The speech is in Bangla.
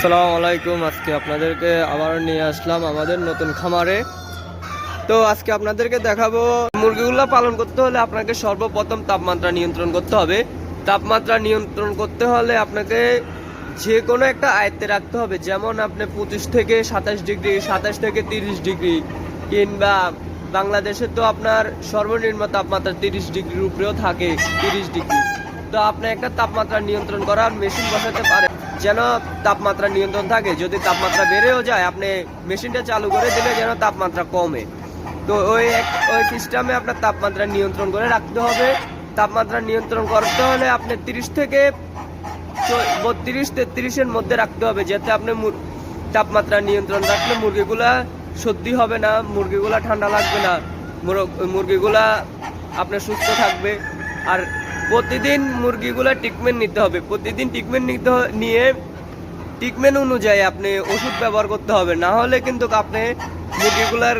আসসালামু আলাইকুম। আজকে আপনাদেরকে আবার নিয়ে আসলাম আমাদের নতুন খামারে। তো আজকে আপনাদেরকে দেখাবো, মুরগিগুলো পালন করতে হলে আপনাকে সর্বপ্রথম তাপমাত্রা নিয়ন্ত্রণ করতে হবে। তাপমাত্রা নিয়ন্ত্রণ করতে হলে আপনাকে যে কোনো একটা আয়ত্তে রাখতে হবে। যেমন আপনি পঁচিশ থেকে সাতাশ ডিগ্রি, সাতাশ থেকে তিরিশ ডিগ্রি, কিংবা বাংলাদেশে তো আপনার সর্বনিম্ন তাপমাত্রা তিরিশ ডিগ্রির উপরেও থাকে, তিরিশ ডিগ্রি। তো আপনি একটা তাপমাত্রা নিয়ন্ত্রণ করার মেশিন বসাতে পারেন যেন তাপমাত্রা নিয়ন্ত্রণ থাকে। যদি তাপমাত্রা বেড়েও যায়, আপনি মেশিনটা চালু করে দিলে যেন তাপমাত্রা কমে। তো ওই এক- ওই সিস্টেমে আপনার তাপমাত্রা নিয়ন্ত্রণ করে রাখতে হবে। তাপমাত্রা নিয়ন্ত্রণ করতে হলে আপনি তিরিশ থেকে বত্রিশ, তেত্রিশের মধ্যে রাখতে হবে, যাতে আপনি তাপমাত্রা নিয়ন্ত্রণ রাখলে মুরগিগুলা সর্দি হবে না, মুরগিগুলা ঠান্ডা লাগবে না। মুরগিগুলা আপনার সুস্থ থাকবে। আর প্রতিদিন মুরগিগুলা ট্রিটমেন্ট নিতে হবে। প্রতিদিন ট্রিটমেন্ট নিতে নিয়ে ট্রিটমেন্ট অনুযায়ী আপনি ওষুধ ব্যবহার করতে হবে। না হলে কিন্তু আপনি মুরগিগুলার